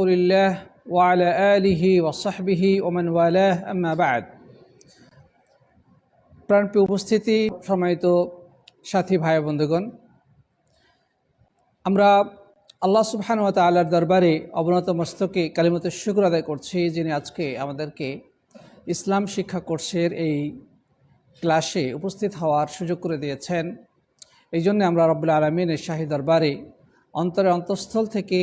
রসুলিল্লাহ ওয়ালা আলিহি ওয়াসাহবিহি ওমান ওয়ালাহ আম্মাবাদ প্রাণপী উপস্থিতি সময়ত সাথী ভাই বন্ধুগণ, আমরা আল্লাহ সুবহানুয়া তাল্লার দরবারে অবনত মস্তকে কালিমত শুক্র আদায় করছি, যিনি আজকে আমাদেরকে ইসলাম শিক্ষা কোর্সের এই ক্লাসে উপস্থিত হওয়ার সুযোগ করে দিয়েছেন। এই জন্য আমরা রব্বুল আলমিনের শাহী দরবারে অন্তরে অন্তঃস্থল থেকে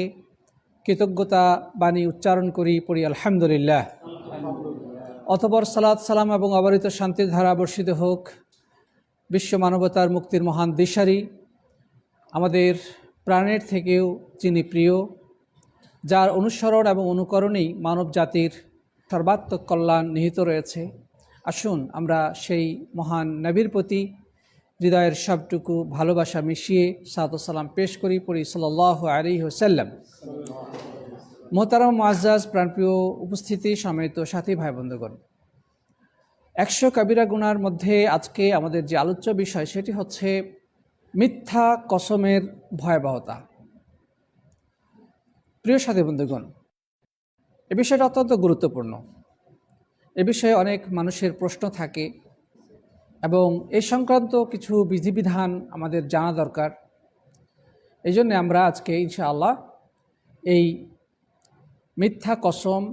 কৃতজ্ঞতা বাণী উচ্চারণ করি, পড়ি, আলহামদুলিল্লাহ। অতপর সালাদ সালাম এবং অবরিত শান্তির ধারা বর্ষিত হোক, বিশ্ব মানবতার মুক্তির মহান দিশারি, আমাদের প্রাণের থেকেও যিনি প্রিয়, যার অনুসরণ এবং অনুকরণেই মানব জাতির সর্বাত্মক কল্যাণ নিহিত রয়েছে। আসুন আমরা সেই মহান নবীর প্রতি হৃদয়ের সবটুকু ভালোবাসা মিশিয়ে সালাম পেশ করি, পড়ি সাল্লাহ আলী হোসাল্লাম মোহতারাম মুআজ্জাজ প্রাণপ্রিয় উপস্থিতি সমেত সাথী ভাই বন্ধুগণ। একশো কবিরা গুনার মধ্যে আজকে আমাদের যে আলোচ্য বিষয় সেটি হচ্ছে মিথ্যা কসমের ভয়াবহতা। প্রিয় সাথী বন্ধুগণ, এ বিষয়টা অত্যন্ত গুরুত্বপূর্ণ। এ বিষয়ে অনেক মানুষের প্রশ্ন থাকে। এবং এই সংক্রান্ত কিছু বিধিবিধান আমাদের জানা দরকার। এই জন্যে আমরা আজকে ইনশাআল্লাহ এই মিথ্যা কসম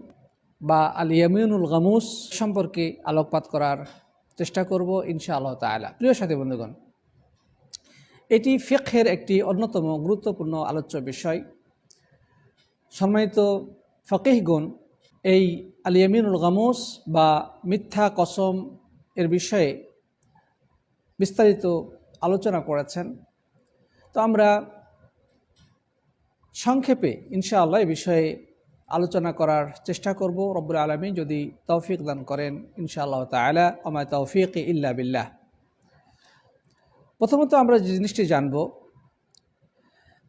বা আল ইয়ামিনুল গামুস সম্পর্কে আলোকপাত করার চেষ্টা করব ইনশা আল্লাহ তালা প্রিয় সাথী বন্ধুগণ, এটি ফিকহের একটি অন্যতম গুরুত্বপূর্ণ আলোচ্য বিষয়। সম্মানিত ফকিহগুন এই আল ইয়ামিনুল গামুস বা মিথ্যা কসম এর বিষয়ে বিস্তারিত আলোচনা করেছেন। তো আমরা সংক্ষেপে ইনশাআল্লাহ এই বিষয়ে আলোচনা করার চেষ্টা করব। রব্বুল আলমী যদি তৌফিক দান করেন, ইনশাআল্লাহ তালা আমায় তৌফিক ইল্লা বিল্লাহ। প্রথমত আমরা যে জিনিসটি জানব,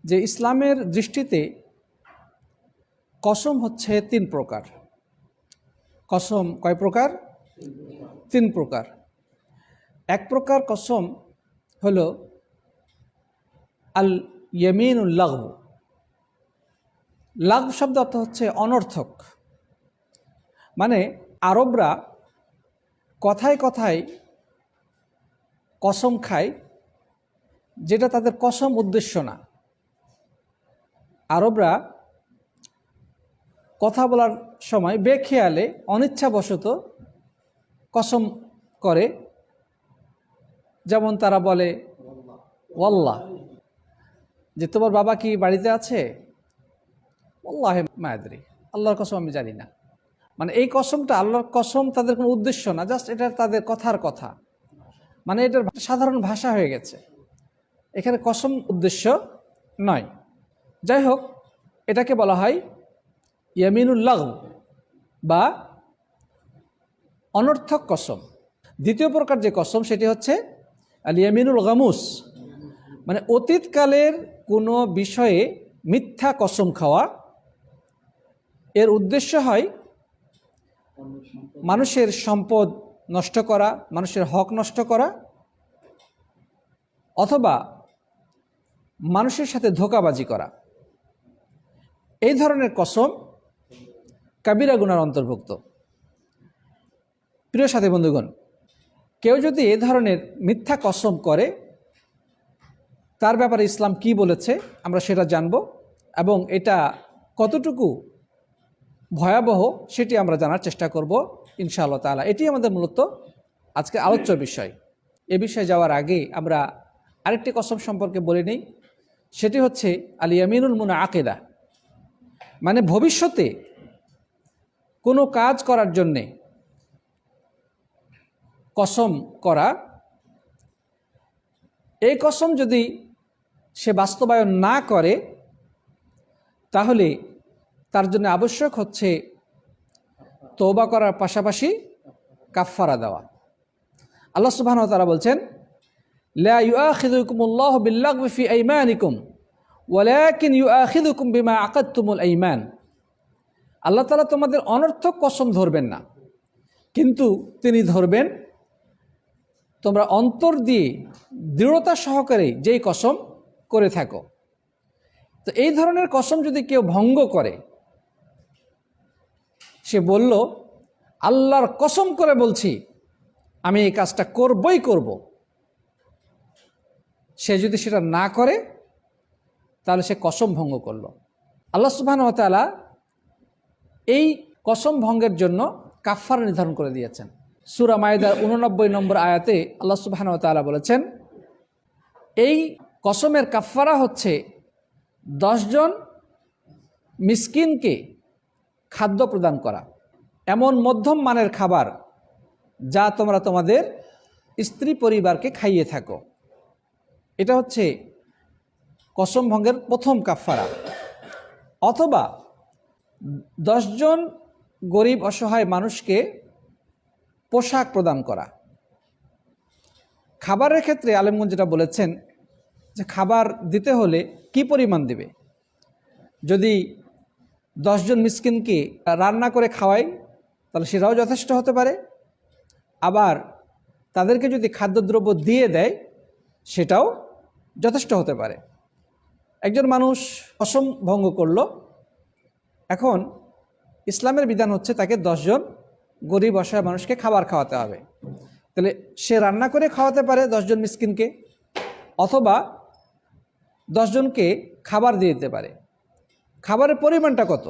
যে ইসলামের দৃষ্টিতে কসম হচ্ছে তিন প্রকার। কসম কয় প্রকার? তিন প্রকার। এক প্রকার কসম হল আল ইয়মিনুল্লাহ লাভ শব্দ অর্থ হচ্ছে অনর্থক। মানে আরবরা কথায় কথায় কসম খায়, যেটা তাদের কসম উদ্দেশ্য না। আরবরা কথা বলার সময় বেখেয়ালে অনিচ্ছাবশত কসম করে যেমন তারা বলে, ওয়াল্লাহ। যে তোমার বাবা কি বাড়িতে আছে? আল্লাহ মায়াদি আল্লাহর কসম আমি জানি না। মানে এই কসমটা আল্লাহর কসম তাদের কোনো উদ্দেশ্য না, জাস্ট এটা তাদের কথার কথা। মানে এটার সাধারণ ভাষা হয়ে গেছে। এখানে কসম উদ্দেশ্য নয়। যাই হোক, এটাকে বলা হয় ইয়ামিনুল্লাহ বা অনর্থক কসম। দ্বিতীয় প্রকার যে কসম সেটি হচ্ছে আল ইয়ামিনুল গামুস। মানে অতীতকালের কোনো বিষয়ে মিথ্যা কসম খাওয়া, এর উদ্দেশ্য হয় মানুষের সম্পদ নষ্ট করা, মানুষের হক নষ্ট করা, অথবা মানুষের সাথে ধোকাবাজি করা। এই ধরনের কসম কাবিরা গুনার অন্তর্ভুক্ত। প্রিয় সাথী বন্ধুগণ কেউ যদি এ ধরনের মিথ্যা কসম করে, তার ব্যাপারে ইসলাম কি বলেছে আমরা সেটা জানব এবং এটা কতটুকু ভয়াবহ সেটি আমরা জানার চেষ্টা করব ইনশাআল্লাহ তালা এটি আমাদের মূলত আজকে আলোচ্য বিষয়। এ বিষয়ে যাওয়ার আগে আমরা আরেকটি কসম সম্পর্কে বলে নিই, সেটি হচ্ছে আলী আমিনুল মুনা আকেদা মানে ভবিষ্যতে কোনো কাজ করার জন্যে কসম করা। এই কসম যদি সে বাস্তবায়ন না করে, তাহলে তার জন্য আবশ্যক হচ্ছে তৌবা করার পাশাপাশি কাফফারা দেওয়া। আল্লাহ সুবহান তারা বলছেন বিমা আল্লাহ তাআলা তোমাদের অনর্থক কসম ধরবেন না, কিন্তু তিনি ধরবেন তোমরা অন্তর দিয়ে দৃঢ়তা সহকারে যেই কসম করে থাকো। তো এই ধরনের কসম যদি কেউ ভঙ্গ করে, সে বলল, আল্লাহর কসম করে বলছি, আমি এই কাজটা করবই করব। সে যদি সেটা না করে, তাহলে সে কসম ভঙ্গ করল। আল্লাহ সুবহান তাআলা এই কসম ভঙ্গের জন্য কাফার নির্ধারণ করে দিয়েছেন। সুরা মায়দার উননব্বই নম্বর আয়াতে আল্লাহ সুবহান তাআলা বলেছেন, এই কসমের কাফারা হচ্ছে দশজন মিসকিনকে খাদ্য প্রদান করা। এমন মধ্যম মানের খাবার যা তোমরা তোমাদের স্ত্রী পরিবারকে খাইয়ে থাকো। এটা হচ্ছে কসম ভঙ্গের প্রথম কাফারা অথবা দশজন গরিব অসহায় মানুষকে পোশাক প্রদান করা। খাবারের ক্ষেত্রে আলেমগঞ্জ যেটা বলেছেন যে খাবার দিতে হলে কি পরিমাণ দেবে? যদি দশজন মিসকিনকে রান্না করে খাওয়াই, তাহলে সেটাও যথেষ্ট হতে পারে। আবার তাদেরকে যদি খাদ্যদ্রব্য দিয়ে দেয়, সেটাও যথেষ্ট হতে পারে। একজন মানুষ অসম ভঙ্গ করল। এখন ইসলামের বিধান হচ্ছে তাকে দশজন গরিব অসহায় মানুষকে খাবার খাওয়াতে হবে। তাহলে সে রান্না করে খাওয়াতে পারে দশজন মিসকিনকে, অথবা দশজনকে খাবার দিয়ে দিতে পারে। খাবারের পরিমাণটা কত?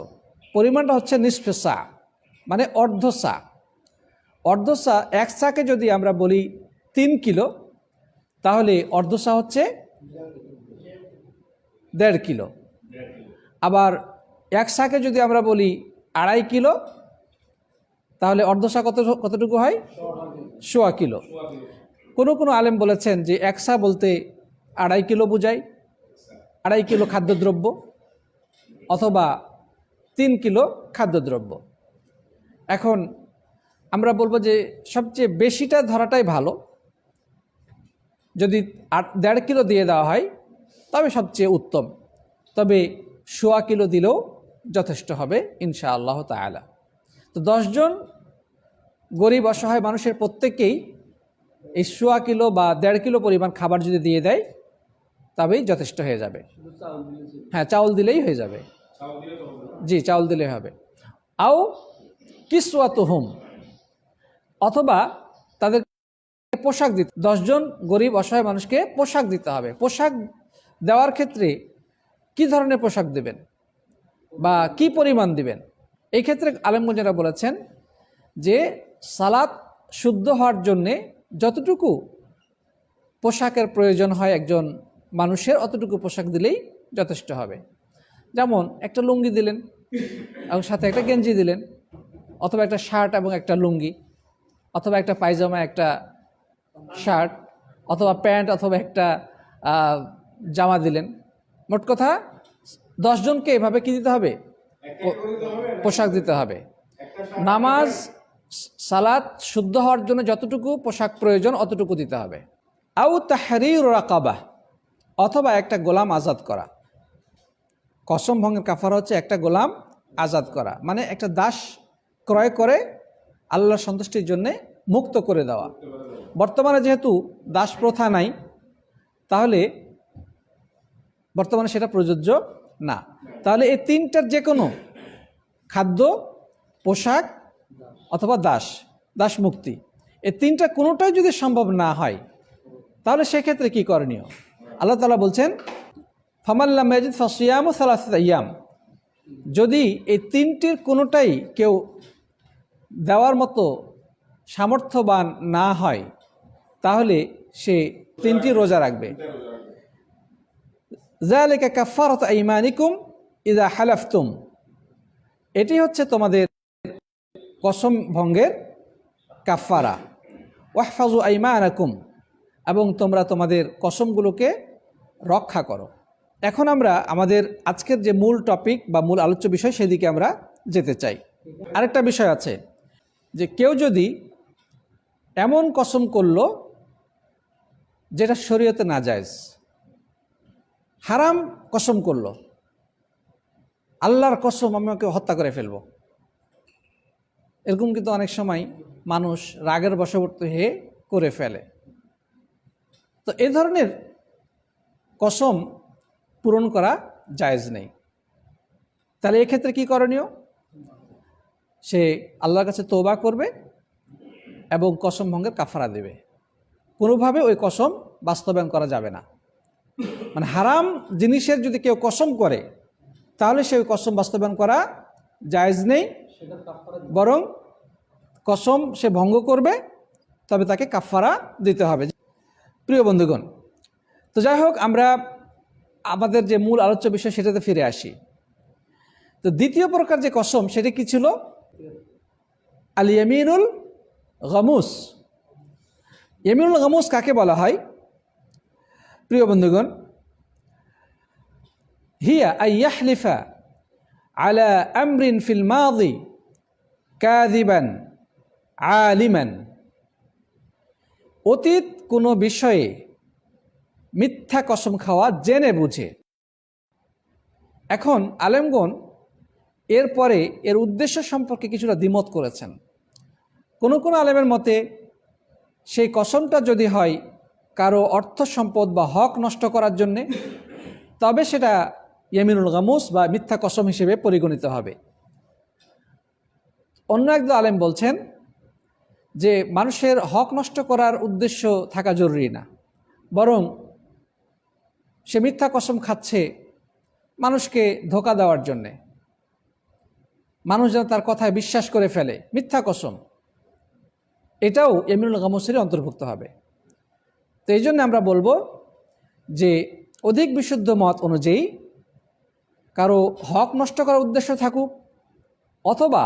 পরিমাণটা হচ্ছে নিষ্ফে সা মানে অর্ধ সা অর্ধ সা এক সাকে যদি আমরা বলি তিন কিলো, তাহলে অর্ধ সা হচ্ছে দেড় কিলো। আবার এক শাকে যদি আমরা বলি আড়াই কিলো তাহলে অর্ধশা কত কতটুকু হয়? সোয়া কিলো। কোনো কোনো আলেম বলেছেন যে একশা বলতে আড়াই কিলো বোঝায়, আড়াই কিলো খাদ্যদ্রব্য অথবা তিন কিলো খাদ্যদ্রব্য। এখন আমরা বলব যে সবচেয়ে বেশিটা ধরাটাই ভালো। যদি আট, দেড় কিলো দিয়ে দেওয়া হয়, তবে সবচেয়ে উত্তম। তবে সোয়া কিলো দিলেও যথেষ্ট হবে ইনশা আল্লাহ তালা তো দশজন গরিব অসহায় মানুষের প্রত্যেকেই এই সোয়া কিলো বা দেড় কিলো পরিমাণ খাবার যদি দিয়ে দেয়, তবেই যথেষ্ট হয়ে যাবে। হ্যাঁ চাউল দিলেই হয়ে যাবে। জি, চাউল দিলেই হবে। আও কিসওয়াত হোম অথবা তাদের পোশাক দিতে, দশজন গরিব অসহায় মানুষকে পোশাক দিতে হবে। পোশাক দেওয়ার ক্ষেত্রে কি ধরনের পোশাক দেবেন বা কি পরিমাণ দিবেন? এই ক্ষেত্রে আলেমগঞ্জেরা বলেছেন যে সালাত শুদ্ধ হওয়ার জন্যে যতটুকু পোশাকের প্রয়োজন হয় একজন মানুষের, অতটুকু পোশাক দিলেই যথেষ্ট হবে। যেমন একটা লুঙ্গি দিলেন, এবং সাথে একটা গেঞ্জি দিলেন, অথবা একটা শার্ট এবং একটা লুঙ্গি, অথবা একটা পায়জামা, একটা শার্ট, অথবা প্যান্ট, অথবা একটা জামা দিলেন। মোট কথা দশজনকে এভাবে কি দিতে হবে? পোশাক দিতে হবে। নামাজ, সালাত শুদ্ধ হওয়ার জন্য যতটুকু পোশাক প্রয়োজন অতটুকু দিতে হবে। আউ তাহরির রাকাবা, অথবা একটা গোলাম আজাদ করা। কসম ভঙ্গের কাফারা হচ্ছে একটা গোলাম আজাদ করা। মানে একটা দাস ক্রয় করে আল্লাহর সন্তুষ্টির জন্যে মুক্ত করে দেওয়া। বর্তমানে যেহেতু দাস প্রথা নাই, তাহলে বর্তমানে সেটা প্রযোজ্য না। তাহলে এই তিনটার যে কোনো খাদ্য, পোশাক অথবা দাস দাস মুক্তি এই তিনটা কোনোটাই যদি সম্ভব না হয়, তাহলে সেক্ষেত্রে কি করণীয়? আল্লাহ তালা বলছেন ফামাল্লা মেজিদ ফাসিয়াম ও সালাসাইয়াম যদি এই তিনটির কোনোটাই কেউ দেওয়ার মতো সামর্থ্যবান না হয়, তাহলে সে তিনটি রোজা রাখবে। জালেকা কাফারত ইমানিকুম ইদা হালাফতুম। এটি হচ্ছে তোমাদের কসম ভঙ্গের কাফারা ওয়াহফাজু আইমানাকুম, এবং তোমরা তোমাদের কসমগুলোকে রক্ষা করো। এখন আমরা আমাদের আজকের যে মূল টপিক বা মূল আলোচ্য বিষয় সেদিকে আমরা যেতে চাই। আরেকটা বিষয় আছে যে কেউ যদি এমন কসম করল যেটা শরীয়তে না জায়েজ হারাম কসম করল আল্লাহর কসম আমি ওকে হত্যা করে ফেলব। এরকম কিন্তু অনেক সময় মানুষ রাগের বশবর্তী হয়ে করে ফেলে। তো এ ধরনের কসম পূরণ করা জায়েজ নেই। তাহলে এক্ষেত্রে কি করণীয়? সে আল্লাহর কাছে তৌবা করবে এবং কসম ভঙ্গের কাফারা দেবে। কোনোভাবে ওই কসম বাস্তবায়ন করা যাবে না। মানে হারাম জিনিসের যদি কেউ কসম করে তাহলে সে কসম বাস্তবায়ন করা জায়েজ নেই, বরং কসম সে ভঙ্গ করবে, তবে তাকে কাফারা দিতে হবে। প্রিয় বন্ধুগণ, তো যাই হোক, আমরা আমাদের যে মূল আলোচ্য বিষয় সেটাতে ফিরে আসি। তো দ্বিতীয় প্রকার যে কসম, সেটা কি ছিল? আল ইয়ামিনুল গামুস। ইয়ামিনুল গামুস কাকে বলা হয়? প্রিয় বন্ধুগণ হিয়া আই ইয়াহলিফা আলা আমরিন ফিল মাদি কাদিবান আলিমান। অতীত কোনো বিষয়ে মিথ্যা কসম খাওয়া জেনে বুঝে। এখন আলেমগণ এরপরে এর উদ্দেশ্য সম্পর্কে কিছুটা দ্বিমত করেছেন। কোনো কোনো আলেমের মতে সেই কসমটা যদি হয় কারও অর্থ সম্পদ বা হক নষ্ট করার জন্যে, তবে সেটা ইয়ামিনুল গামুস বা মিথ্যা কসম হিসেবে পরিগণিত হবে। অন্য একদল আলেম বলছেন যে মানুষের হক নষ্ট করার উদ্দেশ্য থাকা জরুরি না, বরং সে মিথ্যা কসম খাচ্ছে মানুষকে ধোকা দেওয়ার জন্যে। মানুষ যেন তার কথায় বিশ্বাস করে ফেলে, মিথ্যা কসম। এটাও এমিনুল গামসেরই অন্তর্ভুক্ত হবে। তো এই জন্য আমরা বলব যে অধিক বিশুদ্ধ মত অনুযায়ী কারও হক নষ্ট করার উদ্দেশ্য থাকুক অথবা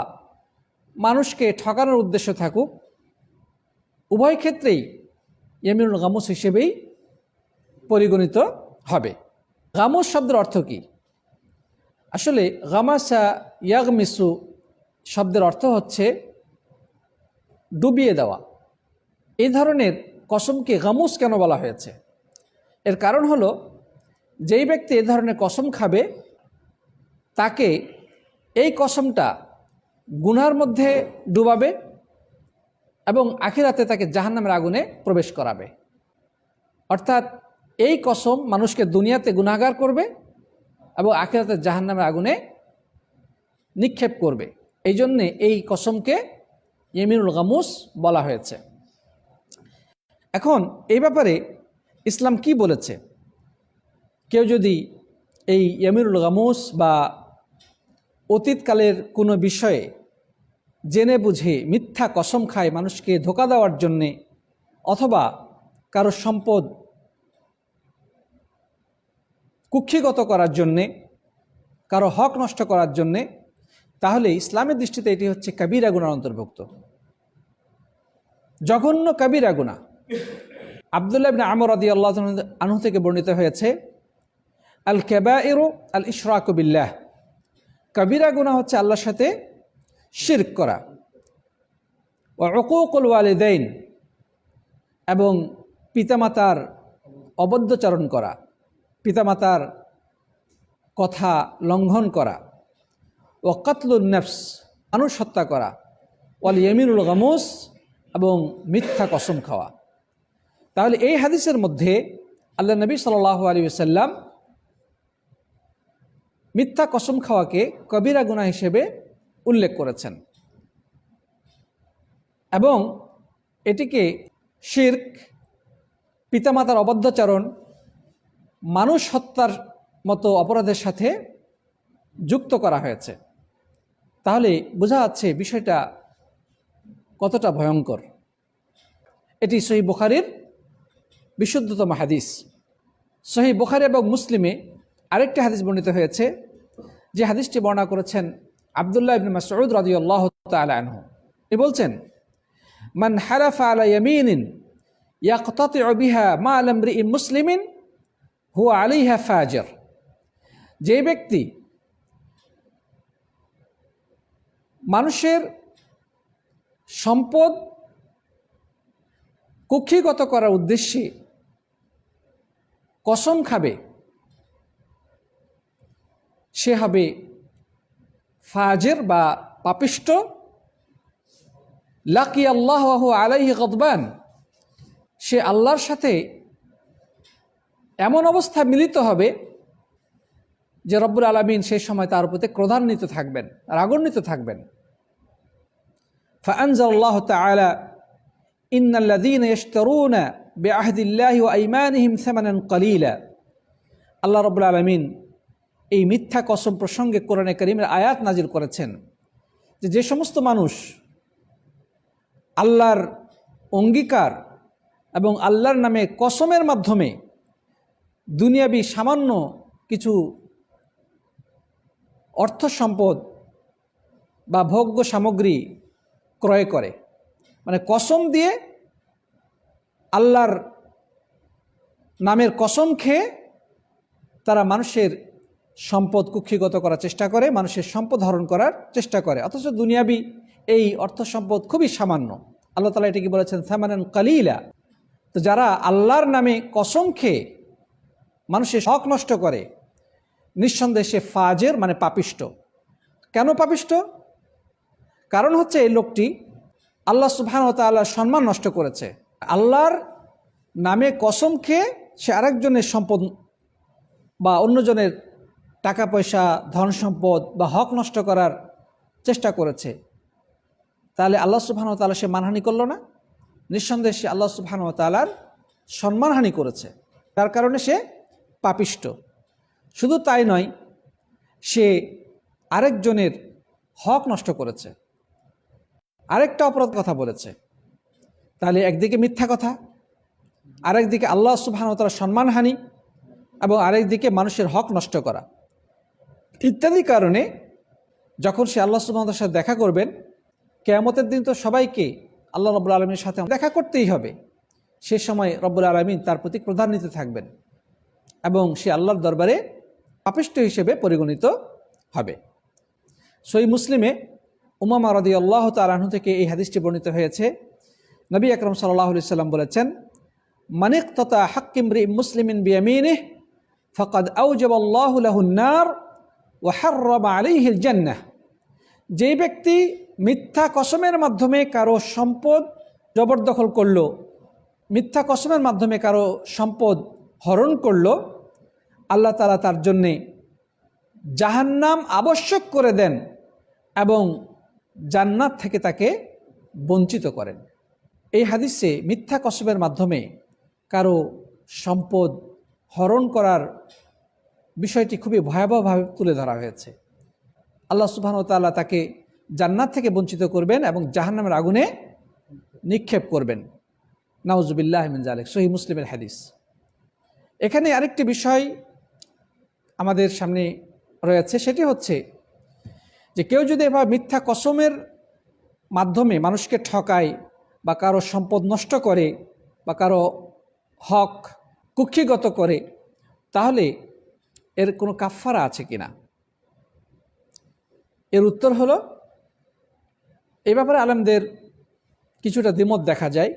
মানুষকে ঠকানোর উদ্দেশ্য থাকুক, উভয় ক্ষেত্রেই ইয়ামিনুল গামুস হিসেবেই পরিগণিত হবে। গামুস শব্দের অর্থ কী? আসলে গামাসা ইয়াগমিসু শব্দের অর্থ হচ্ছে ডুবিয়ে দেওয়া। এই ধরনের কসমকে গামুস কেন বলা হয়েছে? এর কারণ হলো, যেই ব্যক্তি এ ধরনের কসম খাবে তাকে এই কসমটা গুনার মধ্যে ডুবাবে এবং আখিরাতে তাকে জাহান্নামের আগুনে প্রবেশ করাবে। অর্থাৎ এই কসম মানুষকে দুনিয়াতে গুনাগার করবে এবং আখিরাতে জাহান্নামের আগুনে নিক্ষেপ করবে। এই জন্যে এই কসমকে ইয়েমিনুল গামুস বলা হয়েছে। এখন এই ব্যাপারে ইসলাম কি বলেছে? কেউ যদি এই ইয়ামিনুল গামুস বা অতীতকালের কোনো বিষয়ে জেনে বুঝে মিথ্যা কসম খায় মানুষকে ধোকা দেওয়ার জন্যে, অথবা কারও সম্পদ কুক্ষিগত করার জন্যে, কারও হক নষ্ট করার জন্যে, তাহলে ইসলামের দৃষ্টিতে এটি হচ্ছে কাবিরা গুনার অন্তর্ভুক্ত। জঘন্য কাবিরা গুণা। আবদুল্লাহ ইবনে আমর আদি আল্লাহ আনহু থেকে বর্ণিত হয়েছে আল কেবাইরু আল ইশরাকবিল্লাহ কবিরা গুণা হচ্ছে আল্লাহর সাথে শির্ক করা। ও অকুকুল ওয়ালিদাইন এবং পিতামাতার অবদ্ধচারণ করা, পিতামাতার কথা লঙ্ঘন করা। ও কাতলুল নেফস, মানুষ হত্যা করা। ওয়াল ইয়েমিনুল গামুস এবং মিথ্যা কসম খাওয়া। তাহলে এই হাদিসের মধ্যে আল্লাহ নবী সাল আলী সাল্লাম মিথ্যা কসম খাওয়াকে কবিরা গুণা হিসেবে উল্লেখ করেছেন। এবং এটিকে শির্ক, পিতামাতার অবদ্ধাচরণ মানুষ হত্যার মতো অপরাধের সাথে যুক্ত করা হয়েছে। তাহলে বোঝা যাচ্ছে বিষয়টা কতটা ভয়ঙ্কর। এটি সহি বুখারির বিশুদ্ধতম হাদিস। সহি বুখারি এবং মুসলিমে আরেকটি হাদিস বর্ণিত হয়েছে, যে হাদিসটি বর্ণনা করেছেন আবদুল্লাহ ইবিন মাসউদ রাদিয়াল্লাহু তাআলা আনহু। তিনি বলছেন, মান হারাফা আলা মা আমরিইন মুসলিমিন হুয়া আলাইহা ফাজির। যে ব্যক্তি মানুষের সম্পদ কুক্ষিগত করার উদ্দেশ্যে কসম খাবে সে হবে ফাজের বা পাপিষ্ট। লাকি আল্লাহ আলাইহি গদবান। সে আল্লাহর সাথে এমন অবস্থা মিলিত হবে যে রব্বুল আলমিন সে সময় তার প্রতি ক্রধান্বিত থাকবেন, রাগান্বিত থাকবেন। ফানজাল্লাহ তালা ইন্নাল্লাদিন ইশতরুন বেআহদিল্লাহ ও আইমানহিম সেমানন কলিলা। আল্লাহ রব্বুল আলমিন এই মিথ্যা কসম প্রসঙ্গে কোরআনে করিমের আয়াত নাজির করেছেন যে যে সমস্ত মানুষ আল্লাহর অঙ্গীকার এবং আল্লাহর নামে কসমের মাধ্যমে দুনিয়াবি সামান্য কিছু অর্থ সম্পদ বা ভোগ্য সামগ্রী ক্রয় করে। মানে কসম দিয়ে আল্লাহর নামের কসম খেয়ে তারা মানুষের সম্পদ কুক্ষিগত করার চেষ্টা করে, মানুষের সম্পদ হরণ করার চেষ্টা করে। অথচ দুনিয়াবি এই অর্থ সম্পদ খুবই সামান্য। আল্লাহ তালা এটি কি বলেছেন, সামানান কালিলা। তো যারা আল্লাহর নামে কসম খেয়ে মানুষের হক নষ্ট করে, নিঃসন্দেহে সে ফাজের মানে পাপিষ্ট। কেন পাপিষ্ট? কারণ হচ্ছে এই লোকটি আল্লাহ সুবহান ও তাল্লাহর সম্মান নষ্ট করেছে। আল্লাহর নামে কসম খেয়ে সে আরেকজনের সম্পদ বা অন্যজনের টাকা পয়সা ধন সম্পদ বা হক নষ্ট করার চেষ্টা করেছে, তাহলে আল্লাহ সুবহান ও তাল্লাহ সে মানহানি করল না? নিঃসন্দেহে সে আল্লাহ সুবহান ও তালার সম্মানহানি করেছে। তার কারণে সে পাপিষ্ট। শুধু তাই নয়, সে আরেকজনের হক নষ্ট করেছে। আরেকটা অপরাধ কথা বলেছে। তাহলে একদিকে মিথ্যা কথা, আরেকদিকে আল্লাহ সুবাহানতার সম্মানহানি এবং আরেকদিকে মানুষের হক নষ্ট করা। ইত্যাদি কারণে যখন সে আল্লাহ সুবাহতার সাথে দেখা করবেন, কেয়ামতের দিন তো সবাইকে আল্লাহ রব্বুল আলমীর সাথে দেখা করতেই হবে। সে সময় রব্বুল আলমিন তার প্রতি প্রধান্বিত থাকবেন এবং সে আল্লাহর দরবারে পাপিষ্ট হিসেবে পরিগণিত হবে। সই মুসলিমে উমামা রদি আল্লাহ তালাহু থেকে এই হাদিসটি বর্ণিত হয়েছে। নবী আকরম সাল্লাহ সাল্লাম বলেছেন মানিক তথা হাক্কিমরি মুসলিমিন বিয়ামিনে ফকদ আউজবাল্লাহুল্লাহুন্নার ও হার্রবা আলিহিল জান্নাহ। যেই ব্যক্তি মিথ্যা কসমের মাধ্যমে কারও সম্পদ জবরদখল করল, মিথ্যা কসমের মাধ্যমে কারও সম্পদ হরণ করল, আল্লাহ তালা তার জন্যে জাহান্নাম আবশ্যক করে দেন এবং জান্নাত থেকে তাকে বঞ্চিত করেন। এই হাদিসে মিথ্যা কসমের মাধ্যমে কারও সম্পদ হরণ করার বিষয়টি খুবই ভয়াবহভাবে তুলে ধরা হয়েছে। আল্লাহ সুবাহন তাল্লাহ তাকে জান্নাত থেকে বঞ্চিত করবেন এবং জাহান্নামের আগুনে নিক্ষেপ করবেন। নাউজুবিল্লাহ জালেক সহি মুসলিমের হাদিস। এখানে আরেকটি বিষয় আমাদের সামনে রয়েছে, সেটি হচ্ছে যে কেউ যদি এবার মিথ্যা কসমের মাধ্যমে মানুষকে ঠকায় বা কারও সম্পদ নষ্ট করে বা কারও হক কুক্ষিগত করে, তাহলে এর কোনো কাফারা আছে কি না এর উত্তর হলো এ ব্যাপারে আলেমদের কিছুটা দ্বিমত দেখা যায়।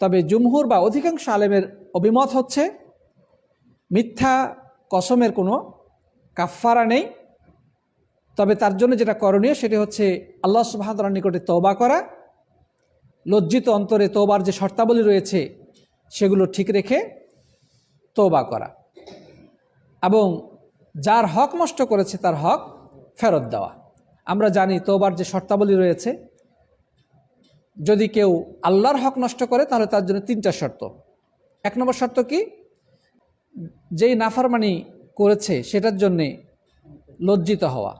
তবে জুমহুর বা অধিকাংশ আলেমের অভিমত হচ্ছে, মিথ্যা কসমের কোনো কাফারা নেই। তবে তার জন্য যেটা করণীয় সেটি হচ্ছে আল্লাহ সুবাহতালার নিকটে তওবা করা, লজ্জিত অন্তরে তোবার যে শর্তাবলী রয়েছে সেগুলো ঠিক রেখে তওবা করা। এবং যার হক নষ্ট করেছে তার হক ফেরত দেওয়া। আমরা জানি তোবার যে শর্তাবলী রয়েছে, যদি কেউ আল্লাহর হক নষ্ট করে, তাহলে তার জন্য তিনটা শর্ত। এক নম্বর শর্ত কি? যেই নাফারমানি করেছে, সেটার জন্যে লজ্জিত হওয়া।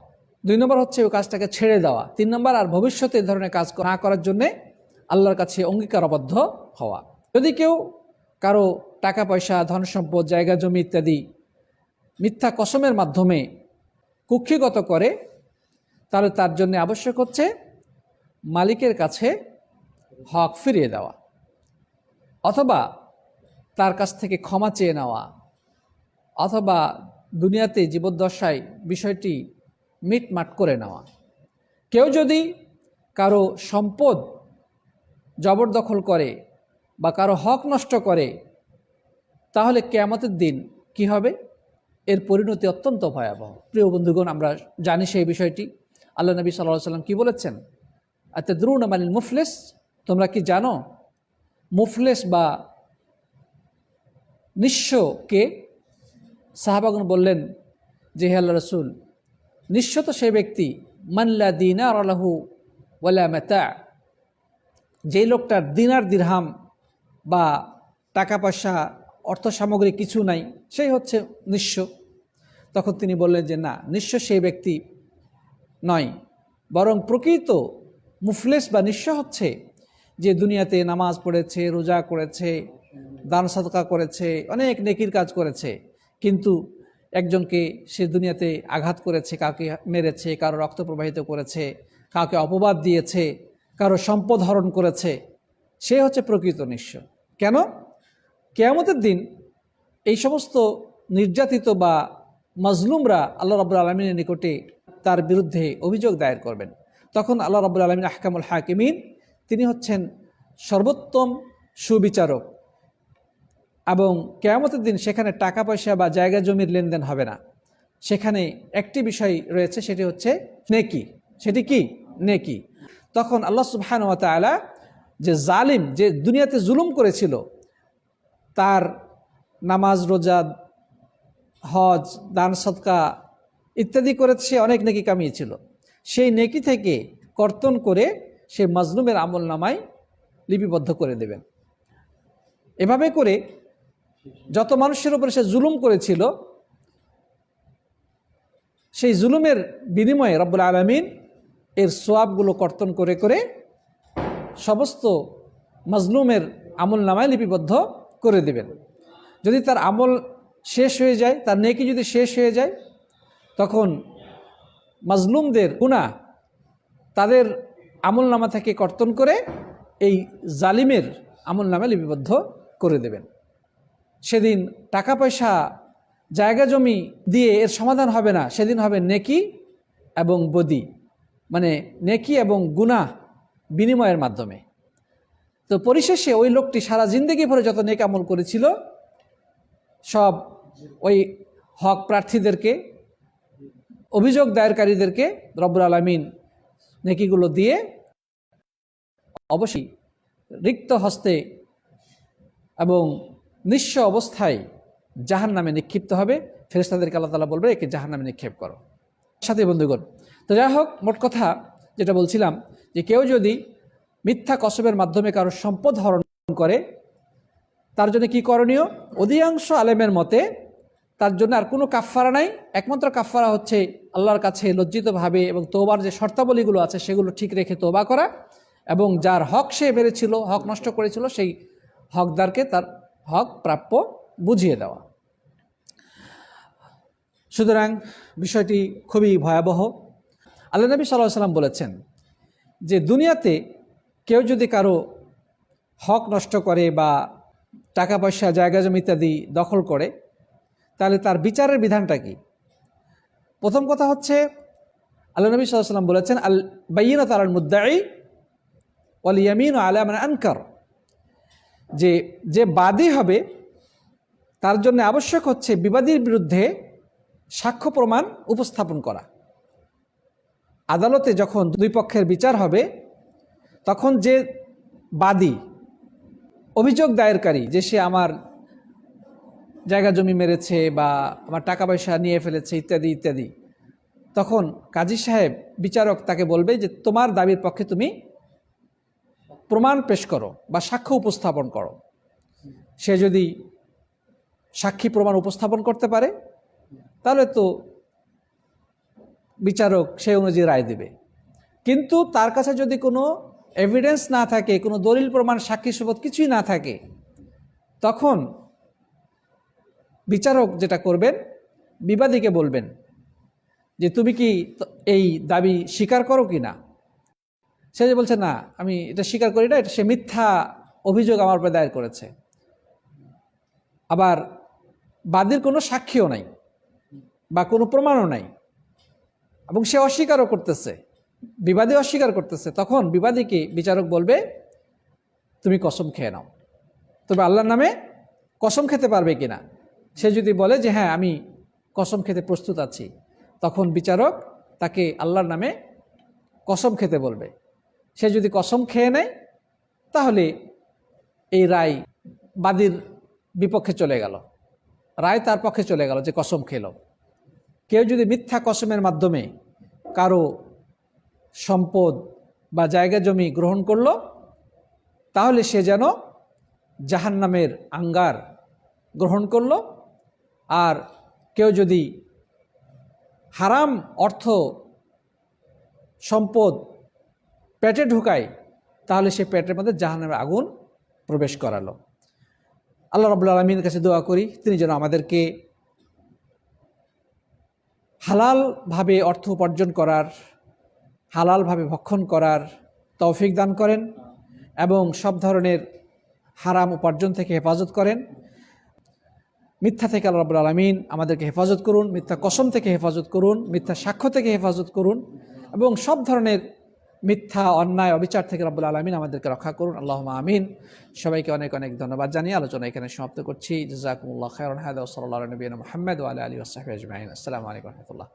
দুই নম্বর হচ্ছে ওই কাজটাকে ছেড়ে দেওয়া। তিন নম্বর, আর ভবিষ্যতে এই ধরনের কাজ না করার জন্যে আল্লাহর কাছে অঙ্গীকারবদ্ধ হওয়া। যদি কেউ কারও টাকা পয়সা ধন সম্পদ জায়গা, জমি ইত্যাদি মিথ্যা কসমের মাধ্যমে কুক্ষিগত করে, তাহলে তার জন্য আবশ্যক হচ্ছে মালিকের কাছে হক ফিরিয়ে দেওয়া, অথবা তার কাছ থেকে ক্ষমা চেয়ে নেওয়া, অথবা দুনিয়াতে জীবদ্দশায় বিষয়টি মিটমাট করে নেওয়া। কেউ যদি কারও সম্পদ জবরদখল করে বা কারও হক নষ্ট করে, তাহলে কেয়ামতের দিন কি হবে? এর পরিণতি অত্যন্ত ভয়াবহ। প্রিয় বন্ধুগণ, আমরা জানি সেই বিষয়টি। আল্লাহ নবী সাল্লাহ সাল্লাম কী বলেছেন? আচ্ছা দ্রুণ মানিল মুফলেস? তোমরা কি জানো? মুফলেস বা নিঃস্বকে সাহাবাগুন বললেন যে, হে আল্লাহ রসুল নিঃস্ব তো সেই ব্যক্তি মাল্লা দিনা আলাহু ওয়ালা মেতা, যেই লোকটার দিনার দিরহাম বা টাকা পয়সা অর্থ সামগ্রী কিছু নাই, সেই হচ্ছে নিঃস্ব। তখন তিনি বললেন যে, না, নিঃস্ব সেই ব্যক্তি নয়, বরং প্রকৃত মুফলেস বা নিঃস্ব হচ্ছে যে দুনিয়াতে নামাজ পড়েছে, রোজা করেছে, দান সদকা করেছে, অনেক নেকির কাজ করেছে। কিন্তু একজনকে সে দুনিয়াতে আঘাত করেছে, কাউকে মেরেছে, কারও রক্ত প্রবাহিত করেছে, কাউকে অপবাদ দিয়েছে, কারও সম্পদ হরণ করেছে, সে হচ্ছে প্রকৃত নিঃস্ব। কেন? কেয়ামতের দিন এই সমস্ত নির্যাতিত বা মজলুমরা আল্লাহ রাবুল আলমিনের নিকটে তার বিরুদ্ধে অভিযোগ দায়ের করবেন। তখন আল্লাহ রাবুল আলমিন আহকামুল হাকিমিন, তিনি হচ্ছেন সর্বোত্তম সুবিচারক এবং কেয়ামতের দিন সেখানে টাকা পয়সা বা জায়গা জমির লেনদেন হবে না। সেখানে একটি বিষয় রয়েছে, সেটি হচ্ছে নেকি। সেটি কি? নেকি। তখন আল্লাহ সুবহান ওয়া তাআলা যে জালিম, যে দুনিয়াতে জুলুম করেছিল তার নামাজ, রোজা, হজ, দান সৎকা ইত্যাদি করে সে অনেক নেকি কামিয়েছিল। সেই নেকি থেকে কর্তন করে সে মাজলুমের আমল নামায় লিপিবদ্ধ করে দেবেন। এভাবে করে যত মানুষের উপরে সে জুলুম করেছিল, সেই জুলুমের বিনিময়ে রব্বুল আলমিন এর সোয়াবগুলো কর্তন করে করে সমস্ত মজলুমের আমল নামায় লিপিবদ্ধ করে দেবেন। যদি তার আমল শেষ হয়ে যায়, তার নেকি যদি শেষ হয়ে যায়, তখন মাজলুমদের গুণা তাদের আমল নামা থেকে কর্তন করে এই জালিমের আমল নামে লিপিবদ্ধ করে দেবেন। সেদিন টাকা পয়সা জায়গা জমি দিয়ে এর সমাধান হবে না। সেদিন হবে নেকি এবং বদি। মানে নেকি এবং গুনাহ বিনিময়ের মাধ্যমে। তো পরিশেষে ওই লোকটি সারা জিন্দগি ভরে যত নেক আমল করেছিল, সব ওই হক প্রার্থীদেরকে, অভিযোগ দায়েরকারীদেরকে রব্বুল আলমিন নেকিগুলো দিয়ে অবশ্যই রিক্ত হস্তে এবং নিঃস্ব অবস্থায় জাহান নামে নিক্ষিপ্ত হবে। ফেরেস্তাদেরকে আল্লাহ তালা বলবে, একে জাহান নামে নিক্ষেপ করো। সাথে বন্ধুগণ, তো যাই হোক, মোট কথা যেটা বলছিলাম যে কেউ যদি মিথ্যা কসবের মাধ্যমে কারও সম্পদ হরণ করে, তার জন্য কি করণীয়? অধিকাংশ আলেমের মতে তার জন্য আর কোনো কাফফারা নাই। একমাত্র কাফফারা হচ্ছে আল্লাহর কাছে লজ্জিতভাবে এবং তোবার যে শর্তাবলীগুলো আছে সেগুলো ঠিক রেখে তোবা করা এবং যার হক সে মেরেছিল, হক নষ্ট করেছিল, সেই হকদারকে তার হক প্রাপ্য বুঝিয়ে দেওয়া। সুতরাং বিষয়টি খুবই ভয়াবহ। আল্লাহ নবী সাল্লাহ সাল্লাম বলেছেন যে দুনিয়াতে কেউ যদি কারও হক নষ্ট করে বা টাকা পয়সা, জায়গা জমি ইত্যাদি দখল করে, তাহলে তার বিচারের বিধানটা কি? প্রথম কথা হচ্ছে, আল্লাহ নবী সাল্লাম বলেছেন, আল বাইনত আল মুদ্দাই ওয়াল ইয়ামিন আলা মানে আনকার। যে যে বাদী হবে, তার জন্য আবশ্যক হচ্ছে বিবাদীর বিরুদ্ধে সাক্ষ্য প্রমাণ উপস্থাপন করা। আদালতে যখন দুই পক্ষের বিচার হবে তখন যে বাদী, অভিযোগ দায়েরকারী যে সে আমার জায়গা জমি মেরেছে বা আমার টাকা পয়সা নিয়ে ফেলেছে, ইত্যাদি ইত্যাদি, তখন কাজী সাহেব বিচারক তাকে বলবে যে তোমার দাবির পক্ষে তুমি প্রমাণ পেশ করো বা সাক্ষ্য উপস্থাপন করো। সে যদি সাক্ষী প্রমাণ উপস্থাপন করতে পারে, তাহলে তো বিচারক সেই অনুযায়ী রায় দেবে। কিন্তু তার কাছে যদি কোনো এভিডেন্স না থাকে, কোনো দলিল, প্রমাণ, সাক্ষী শপথ কিছুই না থাকে, তখন বিচারক যেটা করবেন, বিবাদীকে বলবেন যে, তুমি কি এই দাবি স্বীকার করো কি না? সে যে বলছে, না, আমি এটা স্বীকার করি না, এটা সে মিথ্যা অভিযোগ আমার উপরে দায়ের করেছে। আবার বাদীর কোনো সাক্ষীও নাই বা কোনো প্রমাণও নাই এবং সে অস্বীকারও করতেছে। বিবাদী অস্বীকার করতেছে। তখন বিবাদীকে বিচারক বলবে, তুমি কসম খেয়ে নাও। তবে আল্লাহর নামে কসম খেতে পারবে কিনা? সে যদি বলে যে হ্যাঁ আমি কসম খেতে প্রস্তুত আছি, তখন বিচারক তাকে আল্লাহর নামে কসম খেতে বলবে। সে যদি কসম খেয়ে নেয়, তাহলে এই রায় বাদীর বিপক্ষে চলে গেল। রায় তার পক্ষে চলে গেল যে, কসম খেল। কেউ যদি মিথ্যা কসমের মাধ্যমে কারও সম্পদ বা জায়গা জমি গ্রহণ করল, তাহলে সে যেন জাহান্নামের আঙ্গার গ্রহণ করল। আর কেউ যদি হারাম অর্থ সম্পদ পেটে ঢুকায়, তাহলে সে পেটের মধ্যে জাহান্নামের আগুন প্রবেশ করালো। আল্লাহ রবুল্লা আলমীর কাছে দোয়া করি, তিনি যেন আমাদেরকে হালালভাবে অর্থ উপার্জন করার হালালভাবে ভক্ষণ করার তৌফিক দান করেন এবং সব ধরনের হারাম উপার্জন থেকে হেফাজত করেন। মিথ্যা থেকে আল্লাহ রাব্বুল আলমিন আমাদেরকে হেফাজত করুন, মিথ্যা কসম থেকে হেফাজত করুন, মিথ্যা সাক্ষ্য থেকে হেফাজত করুন এবং সব ধরনের মিথ্যা, অন্যায়, অবিচার থেকে রব্বুল আলমিন আমাদেরকে রক্ষা করুন। আল্লাহ আমিন। সবাইকে অনেক অনেক ধন্যবাদ জানিয়ে আলোচনা এখানে সমাপ্ত করছি। জাজাকুমুল্লাহ খায়রন হায়দ সাল্লাহ নবীন মোহাম্মদ আলী আলী ওসাহ আজমাইন। আসসালামু আলাইকুম রহমতুল্লাহ।